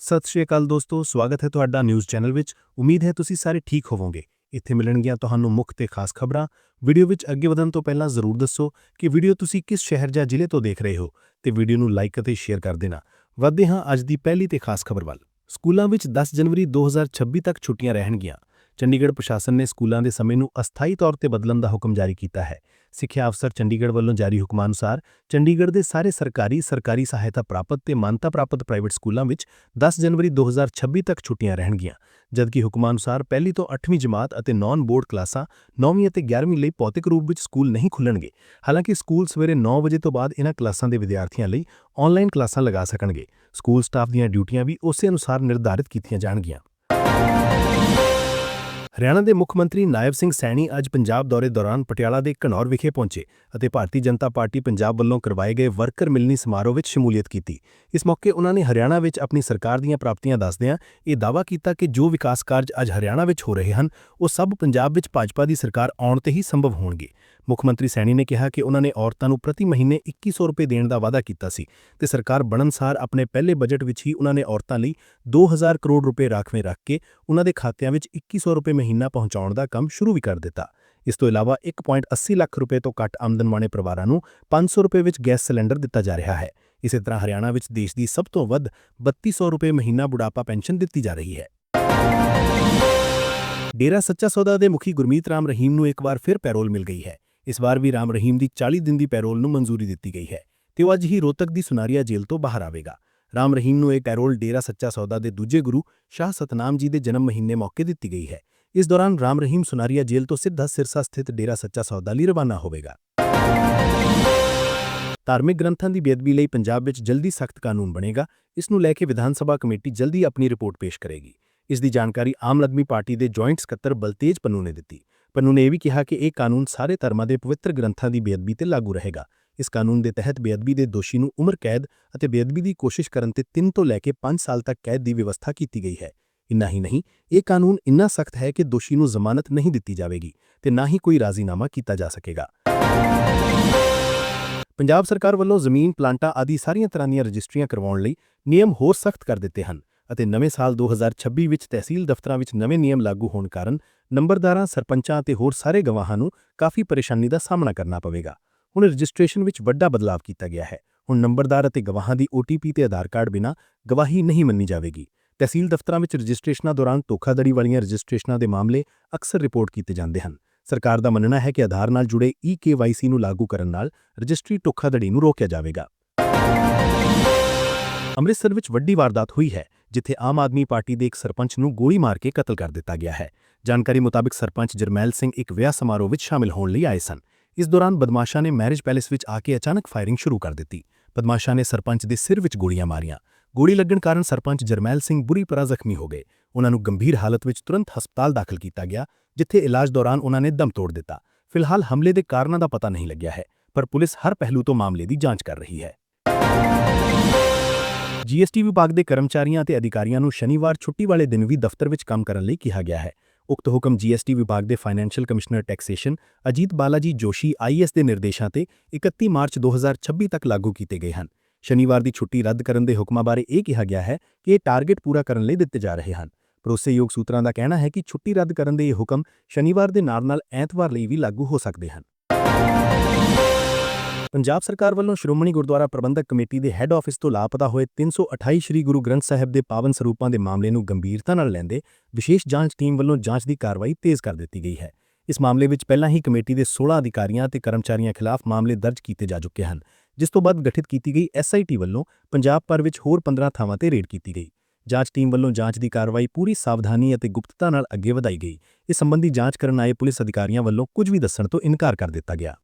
ਸਤਿ ਸ਼੍ਰੀ ਅਕਾਲ ਦੋਸਤੋ, ਸਵਾਗਤ ਹੈ ਤੁਹਾਡਾ ਨਿਊਜ਼ ਚੈਨਲ ਵਿੱਚ। ਉਮੀਦ ਹੈ ਤੁਸੀਂ ਸਾਰੇ ਠੀਕ ਹੋਵੋਗੇ। ਇੱਥੇ ਮਿਲਣਗੀਆਂ ਤੁਹਾਨੂੰ ਮੁੱਖ ਤੇ ਖਾਸ ਖਬਰਾਂ। ਵੀਡੀਓ ਵਿੱਚ ਅੱਗੇ ਵਧਣ ਤੋਂ ਪਹਿਲਾਂ ਜ਼ਰੂਰ ਦੱਸੋ ਕਿ ਵੀਡੀਓ ਤੁਸੀਂ ਕਿਸ ਸ਼ਹਿਰ ਜਾਂ ਜ਼ਿਲ੍ਹੇ ਤੋਂ ਦੇਖ ਰਹੇ ਹੋ ਤੇ ਵੀਡੀਓ ਨੂੰ ਲਾਈਕ ਅਤੇ ਸ਼ੇਅਰ ਕਰ ਦੇਣਾ। ਵੱਧਦੇ ਹਾਂ ਅੱਜ ਦੀ ਪਹਿਲੀ ਤੇ ਖਾਸ ਖਬਰ ਵੱਲ। ਸਕੂਲਾਂ ਵਿੱਚ 10 ਜਨਵਰੀ 2026 ਤੱਕ ਛੁੱਟੀਆਂ ਰਹਿਣਗੀਆਂ। ਚੰਡੀਗੜ੍ਹ ਪ੍ਰਸ਼ਾਸਨ ਨੇ ਸਕੂਲਾਂ ਦੇ ਸਮੇਂ ਨੂੰ ਅਸਥਾਈ ਤੌਰ ਤੇ ਬਦਲਣ ਦਾ ਹੁਕਮ ਜਾਰੀ ਕੀਤਾ ਹੈ। ਸਿੱਖਿਆ ਅਫਸਰ ਚੰਡੀਗੜ੍ਹ ਵੱਲੋਂ ਜਾਰੀ ਹੁਕਮਾਂ ਅਨੁਸਾਰ ਚੰਡੀਗੜ੍ਹ ਦੇ ਸਾਰੇ ਸਰਕਾਰੀ ਸਰਕਾਰੀ ਸਹਾਇਤਾ ਪ੍ਰਾਪਤ ਤੇ ਮਾਨਤਾ ਪ੍ਰਾਪਤ ਪ੍ਰਾਈਵੇਟ ਸਕੂਲਾਂ ਵਿੱਚ 10 ਜਨਵਰੀ 2026 ਤੱਕ ਛੁੱਟੀਆਂ ਰਹਿਣਗੀਆਂ, ਜਦਕਿ ਹੁਕਮਾਂ ਅਨੁਸਾਰ ਪਹਿਲੀ ਤੋਂ 8ਵੀਂ ਜਮਾਤ ਅਤੇ ਨੌਨ ਬੋਰਡ ਕਲਾਸਾਂ 9ਵੀਂ ਅਤੇ 11ਵੀਂ ਲਈ ਭੌਤਿਕ ਰੂਪ ਵਿੱਚ ਸਕੂਲ ਨਹੀਂ ਖੁੱਲਣਗੇ ਹਾਲਾਂਕਿ ਸਕੂਲ ਸਵੇਰੇ 9 ਵਜੇ ਤੋਂ ਬਾਅਦ ਇਹਨਾਂ ਕਲਾਸਾਂ ਦੇ ਵਿਦਿਆਰਥੀਆਂ ਲਈ ਆਨਲਾਈਨ ਕਲਾਸਾਂ ਲਗਾ ਸਕਣਗੇ। ਸਕੂਲ ਸਟਾਫ ਦੀਆਂ ਡਿਊਟੀਆਂ ਵੀ ਉਸੇ ਅਨੁਸਾਰ ਨਿਰਧਾਰਿਤ ਕੀਤੀਆਂ ਜਾਣਗੀਆਂ। ਹਰਿਆਣਾ ਦੇ ਮੁੱਖ ਮੰਤਰੀ ਨਾਇਬ ਸਿੰਘ ਸੈਣੀ ਅੱਜ ਪੰਜਾਬ ਦੌਰੇ ਦੌਰਾਨ ਪਟਿਆਲਾ ਦੇ ਘਨੌਰ ਵਿਖੇ ਪਹੁੰਚੇ ਅਤੇ ਭਾਰਤੀ ਜਨਤਾ ਪਾਰਟੀ ਪੰਜਾਬ ਵੱਲੋਂ ਕਰਵਾਏ ਗਏ ਵਰਕਰ ਮਿਲਣੀ ਸਮਾਰੋਹ ਵਿੱਚ ਸ਼ਮੂਲੀਅਤ ਕੀਤੀ। ਇਸ ਮੌਕੇ ਉਨ੍ਹਾਂ ਨੇ ਹਰਿਆਣਾ ਵਿੱਚ ਆਪਣੀ ਸਰਕਾਰ ਦੀਆਂ ਪ੍ਰਾਪਤੀਆਂ ਦੱਸਦਿਆਂ ਇਹ ਦਾਅਵਾ ਕੀਤਾ ਕਿ ਜੋ ਵਿਕਾਸ ਕਾਰਜ ਅੱਜ ਹਰਿਆਣਾ ਵਿੱਚ ਹੋ ਰਹੇ ਹਨ, ਉਹ ਸਭ ਪੰਜਾਬ ਵਿੱਚ ਭਾਜਪਾ ਦੀ ਸਰਕਾਰ ਆਉਣ ਤੇ ਹੀ ਸੰਭਵ ਹੋਣਗੇ। ਮੁੱਖ ਮੰਤਰੀ ਸੈਣੀ ਨੇ ਕਿਹਾ ਕਿ ਉਹਨਾਂ ਨੇ ਔਰਤਾਂ ਨੂੰ ਪ੍ਰਤੀ ਮਹੀਨੇ 2100 ਰੁਪਏ ਦੇਣ ਦਾ ਵਾਅਦਾ ਕੀਤਾ ਸੀ ਤੇ ਸਰਕਾਰ ਬਣਨਸਾਰ ਆਪਣੇ ਪਹਿਲੇ ਬਜਟ ਵਿੱਚ ਹੀ ਉਹਨਾਂ ਨੇ ਔਰਤਾਂ ਲਈ 2000 ਕਰੋੜ ਰੁਪਏ ਰਾਖਵੇਂ ਰੱਖ ਕੇ ਉਹਨਾਂ ਦੇ ਖਾਤਿਆਂ ਵਿੱਚ 2100 ਰੁਪਏ ਮਹੀਨਾ ਪਹੁੰਚਾਉਣ ਦਾ ਕੰਮ ਸ਼ੁਰੂ ਵੀ ਕਰ ਦਿੱਤਾ। ਇਸ ਤੋਂ ਇਲਾਵਾ 1.80 ਲੱਖ ਰੁਪਏ ਤੋਂ ਘੱਟ ਆਮਦਨ ਵਾਲੇ ਪਰਿਵਾਰਾਂ ਨੂੰ 500 ਰੁਪਏ ਵਿੱਚ ਗੈਸ ਸਿਲੰਡਰ ਦਿੱਤਾ ਜਾ ਰਿਹਾ ਹੈ। ਇਸੇ ਤਰ੍ਹਾਂ ਹਰਿਆਣਾ ਵਿੱਚ ਦੇਸ਼ ਦੀ ਸਭ ਤੋਂ ਵੱਧ 3200 ਰੁਪਏ ਮਹੀਨਾ ਬੁਢਾਪਾ ਪੈਨਸ਼ਨ ਦਿੱਤੀ ਜਾ ਰਹੀ ਹੈ। ਡੇਰਾ ਸੱਚਾ ਸੌਦਾ ਦੇ ਮੁਖੀ ਗੁਰਮੀਤ ਰਾਮ ਰਹੀਮ ਨੂੰ ਇੱਕ ਵਾਰ ਫਿਰ ਪੈਰੋਲ ਮਿਲ ਗਈ ਹੈ। ਇਸ ਵਾਰ ਵੀ ਰਾਮ ਰਹੀਮ ਦੀ 40 ਦਿਨ ਦੀ ਪੈਰੋਲ ਨੂੰ ਮਨਜ਼ੂਰੀ ਦਿੱਤੀ ਗਈ ਹੈ ਤੇ ਉਹ ਅੱਜ ਹੀ ਰੋਤਕ ਦੀ ਸੁਨਾਰੀਆ ਜੇਲ੍ਹ ਤੋਂ ਬਾਹਰ ਆਵੇਗਾ। ਰਾਮ ਰਹੀਮ ਨੂੰ ਇਹ ਪੈਰੋਲ ਡੇਰਾ ਸੱਚਾ ਸੌਦਾ ਦੇ ਦੂਜੇ ਗੁਰੂ ਸ਼ਾਹ ਸਤਨਾਮ ਜੀ ਦੇ ਜਨਮ ਮਹੀਨੇ ਮੌਕੇ ਦਿੱਤੀ ਗਈ ਹੈ। ਇਸ ਦੌਰਾਨ ਰਾਮ ਰਹੀਮ ਸੁਨਾਰੀਆ ਜੇਲ੍ਹ ਤੋਂ ਸਿੱਧਾ ਸਿਰਸਾ ਸਥਿਤ ਡੇਰਾ ਸੱਚਾ ਸੌਦਾ ਲਈ ਰਵਾਨਾ ਹੋਵੇਗਾ। ਧਾਰਮਿਕ ਗ੍ਰੰਥਾਂ ਦੀ ਬੇਅਦਬੀ ਲਈ ਪੰਜਾਬ ਵਿੱਚ ਜਲਦੀ ਸਖਤ ਕਾਨੂੰਨ ਬਣੇਗਾ। ਇਸ ਨੂੰ ਲੈ ਕੇ ਵਿਧਾਨ ਸਭਾ ਕਮੇਟੀ ਜਲਦੀ ਆਪਣੀ ਰਿਪੋਰਟ ਪੇਸ਼ ਕਰੇਗੀ। ਇਸ ਦੀ ਜਾਣਕਾਰੀ ਆਮ ਆਦਮੀ ਪਾਰਟੀ ਦੇ ਜੁਆਇੰਟ ਸਕੱਤਰ ਬਲਤੇਜ ਪੰਨੂ ਨੇ ਦਿੱਤੀ। ਪੰਨੂ ਨੇ ਇਹ ਵੀ ਕਿਹਾ ਕਿ ਇਹ ਕਾਨੂੰਨ ਸਾਰੇ ਧਰਮਾਂ ਦੇ ਪਵਿੱਤਰ ਗ੍ਰੰਥਾਂ ਦੀ ਬੇਅਦਬੀ ਤੇ ਲਾਗੂ ਰਹੇਗਾ। ਇਸ ਕਾਨੂੰਨ ਦੇ ਤਹਿਤ ਬੇਅਦਬੀ ਦੇ ਦੋਸ਼ੀ ਨੂੰ ਉਮਰ, ਕੈਦ ਅਤੇ ਬੇਅਦਬੀ ਦੀ ਕੋਸ਼ਿਸ਼ ਕਰਨ ਤੇ 3 ਤੋਂ ਲੈ ਕੇ 5 ਸਾਲ ਤੱਕ ਕੈਦ ਦੀ ਵਿਵਸਥਾ ਕੀਤੀ ਗਈ ਹੈ। ਇੰਨਾ ਹੀ ਨਹੀਂ, ਇਹ ਕਾਨੂੰਨ ਇੰਨਾ ਸਖਤ ਹੈ ਕਿ ਦੋਸ਼ੀ ਨੂੰ ਜ਼ਮਾਨਤ ਨਹੀਂ ਦਿੱਤੀ ਜਾਵੇਗੀ ਤੇ ਨਾ ਹੀ ਕੋਈ ਰਾਜ਼ੀਨਾਮਾ ਕੀਤਾ ਜਾ ਸਕੇਗਾ। ਪੰਜਾਬ ਸਰਕਾਰ ਵੱਲੋਂ ਜ਼ਮੀਨ, ਪਲਾਂਟਾਂ ਆਦਿ ਸਾਰੀਆਂ ਤਰ੍ਹਾਂ ਦੀਆਂ ਰਜਿਸਟਰੀਆਂ ਕਰਵਾਉਣ ਲਈ ਨਿਯਮ ਹੋਰ ਸਖਤ ਕਰ ਦਿੱਤੇ ਹਨ ਅਤੇ ਨਵੇਂ ਸਾਲ 2026 ਵਿੱਚ ਤਹਿਸੀਲ ਦਫ਼ਤਰਾਂ ਵਿੱਚ ਨਵੇਂ ਨਿਯਮ ਲਾਗੂ ਹੋਣ ਕਾਰਨ ਨੰਬਰਦਾਰਾਂ, ਸਰਪੰਚਾਂ ਅਤੇ ਹੋਰ ਸਾਰੇ ਗਵਾਹਾਂ ਨੂੰ ਕਾਫੀ ਪਰੇਸ਼ਾਨੀ ਦਾ ਸਾਹਮਣਾ ਕਰਨਾ ਪਵੇਗਾ। ਹੁਣ ਰਜਿਸਟ੍ਰੇਸ਼ਨ ਵਿੱਚ ਵੱਡਾ ਬਦਲਾਅ ਕੀਤਾ ਗਿਆ ਹੈ। ਹੁਣ ਨੰਬਰਦਾਰ ਅਤੇ ਗਵਾਹਾਂ ਦੀ OTP ਤੇ ਆਧਾਰ ਕਾਰਡ ਬਿਨਾ ਗਵਾਹੀ ਨਹੀਂ ਮੰਨੀ ਜਾਵੇਗੀ। ਤਹਿਸੀਲ ਦਫ਼ਤਰਾਂ ਵਿੱਚ ਰਜਿਸਟ੍ਰੇਸ਼ਨਾਂ ਦੌਰਾਨ ਧੋਖਾਧੜੀ ਵਾਲੀਆਂ ਰਜਿਸਟ੍ਰੇਸ਼ਨਾਂ ਦੇ ਮਾਮਲੇ ਅਕਸਰ ਰਿਪੋਰਟ ਕੀਤੇ ਜਾਂਦੇ ਹਨ। ਸਰਕਾਰ ਦਾ ਮੰਨਣਾ ਹੈ ਕਿ ਆਧਾਰ ਨਾਲ ਜੁੜੇ EKYC ਨੂੰ ਲਾਗੂ ਕਰਨ ਨਾਲ ਰਜਿਸਟਰੀ ਧੋਖਾਧੜੀ ਨੂੰ ਰੋਕਿਆ ਜਾਵੇਗਾ। ਅੰਮ੍ਰਿਤਸਰ ਵਿੱਚ ਵੱਡੀ ਵਾਰਦਾਤ ਹੋਈ ਹੈ। ਜਿੱਥੇ ਆਮ ਆਦਮੀ ਪਾਰਟੀ ਦੇ ਇੱਕ ਸਰਪੰਚ ਨੂੰ ਗੋਲੀ ਮਾਰ ਕੇ ਕਤਲ ਕਰ ਦਿੱਤਾ ਗਿਆ ਹੈ। ਜਾਣਕਾਰੀ ਮੁਤਾਬਕ ਸਰਪੰਚ ਜਰਮੈਲ ਸਿੰਘ ਇੱਕ ਵਿਆਹ ਸਮਾਰੋਹ ਵਿੱਚ ਸ਼ਾਮਿਲ ਹੋਣ ਲਈ ਆਏ ਸਨ। ਇਸ ਦੌਰਾਨ ਬਦਮਾਸ਼ਾਂ ਨੇ ਮੈਰਿਜ ਪੈਲੇਸ ਵਿੱਚ ਆ ਕੇ ਅਚਾਨਕ ਫਾਇਰਿੰਗ ਸ਼ੁਰੂ ਕਰ ਦਿੱਤੀ। ਬਦਮਾਸ਼ਾਂ ਨੇ ਸਰਪੰਚ ਦੇ ਸਿਰ ਵਿੱਚ ਗੋਲੀਆਂ ਮਾਰੀਆਂ। ਗੋਲੀ ਲੱਗਣ ਕਾਰਨ ਸਰਪੰਚ ਜਰਮੈਲ ਸਿੰਘ ਬੁਰੀ ਤਰ੍ਹਾਂ ਜ਼ਖਮੀ ਹੋ ਗਏ। ਉਹਨਾਂ ਨੂੰ ਗੰਭੀਰ ਹਾਲਤ ਵਿੱਚ ਤੁਰੰਤ ਹਸਪਤਾਲ ਦਾਖਲ ਕੀਤਾ ਗਿਆ, ਜਿੱਥੇ ਇਲਾਜ ਦੌਰਾਨ ਉਹਨਾਂ ਨੇ ਦਮ ਤੋੜ ਦਿੱਤਾ। ਫਿਲਹਾਲ ਹਮਲੇ ਦੇ ਕਾਰਨਾਂ ਦਾ ਪਤਾ ਨਹੀਂ ਲੱਗਿਆ ਹੈ, ਪਰ ਪੁਲਿਸ ਹਰ ਪਹਿਲੂ ਤੋਂ ਮਾਮਲੇ ਦੀ ਜਾਂਚ ਕਰ ਰਹੀ ਹੈ। ਜੀਐਸਟੀ ਵਿਭਾਗ ਦੇ ਕਰਮਚਾਰੀਆਂ ਅਤੇ ਅਧਿਕਾਰੀਆਂ ਨੂੰ ਸ਼ਨੀਵਾਰ ਛੁੱਟੀ ਵਾਲੇ ਦਿਨ ਵੀ ਦਫ਼ਤਰ ਵਿੱਚ ਕੰਮ ਕਰਨ ਲਈ ਕਿਹਾ ਗਿਆ ਹੈ। ਉਕਤ ਹੁਕਮ ਜੀਐਸਟੀ ਵਿਭਾਗ ਦੇ financial commissioner taxation Ajit Balaji Joshi IAS ਦੇ ਨਿਰਦੇਸ਼ਾਂ ਤੇ 31 ਮਾਰਚ 2026 ਤੱਕ ਲਾਗੂ ਕੀਤੇ ਗਏ ਹਨ। ਸ਼ਨੀਵਾਰ ਦੀ ਛੁੱਟੀ ਰੱਦ ਕਰਨ ਦੇ ਹੁਕਮਾਂ ਬਾਰੇ ਇਹ ਕਿਹਾ ਗਿਆ ਹੈ ਕਿ ਇਹ ਟਾਰਗੇਟ ਪੂਰਾ ਕਰਨ ਲਈ ਦਿੱਤੇ ਜਾ ਰਹੇ ਹਨ। ਭਰੋਸੇਯੋਗ ਸੂਤਰਾਂ ਦਾ ਕਹਿਣਾ ਹੈ ਕਿ ਛੁੱਟੀ ਰੱਦ ਕਰਨ ਦੇ ਇਹ ਹੁਕਮ ਸ਼ਨੀਵਾਰ ਦੇ ਨਾਲ-ਨਾਲ ਐਤਵਾਰ ਲਈ ਵੀ ਲਾਗੂ ਹੋ ਸਕਦੇ ਹਨ। ਪੰਜਾਬ ਸਰਕਾਰ ਵੱਲੋਂ ਸ਼੍ਰੋਮਣੀ ਗੁਰਦੁਆਰਾ ਪ੍ਰਬੰਧਕ ਕਮੇਟੀ ਦੇ ਹੈੱਡ ਆਫਿਸ ਤੋਂ ਲਾਪਤਾ ਹੋਏ 328 ਸ੍ਰੀ ਗੁਰੂ ਗ੍ਰੰਥ ਸਾਹਿਬ ਦੇ ਪਾਵਨ ਸਰੂਪਾਂ ਦੇ ਮਾਮਲੇ ਨੂੰ ਗੰਭੀਰਤਾ ਨਾਲ ਲੈਂਦੇ ਵਿਸ਼ੇਸ਼ ਜਾਂਚ ਟੀਮ ਵੱਲੋਂ ਜਾਂਚ ਦੀ ਕਾਰਵਾਈ ਤੇਜ਼ ਕਰ ਦਿੱਤੀ ਗਈ ਹੈ। ਇਸ ਮਾਮਲੇ ਵਿੱਚ ਪਹਿਲਾਂ ਹੀ ਕਮੇਟੀ ਦੇ 16 ਅਧਿਕਾਰੀਆਂ ਤੇ ਕਰਮਚਾਰੀਆਂ ਖਿਲਾਫ ਮਾਮਲੇ ਦਰਜ ਕੀਤੇ ਜਾ ਚੁੱਕੇ ਹਨ, ਜਿਸ ਤੋਂ ਬਾਅਦ ਗਠਿਤ ਕੀਤੀ ਗਈ ਐਸਆਈਟੀ ਵੱਲੋਂ ਪੰਜਾਬ ਭਰ ਵਿੱਚ ਹੋਰ 15 ਥਾਵਾਂ ਤੇ ਰੇਡ ਕੀਤੀ ਗਈ। ਜਾਂਚ ਟੀਮ ਵੱਲੋਂ ਜਾਂਚ ਦੀ ਕਾਰਵਾਈ ਪੂਰੀ ਸਾਵਧਾਨੀ ਅਤੇ ਗੁਪਤਤਾ ਨਾਲ ਅੱਗੇ ਵਧਾਈ ਗਈ। ਇਸ ਸੰਬੰਧੀ ਜਾਂਚ ਕਰਨ ਆਏ ਪੁਲਿਸ ਅਧਿਕਾਰੀਆਂ ਵੱਲੋਂ ਕੁਝ ਵੀ ਦੱਸਣ ਤੋਂ ਇਨਕਾਰ ਕਰ ਦਿੱਤਾ ਗਿਆ।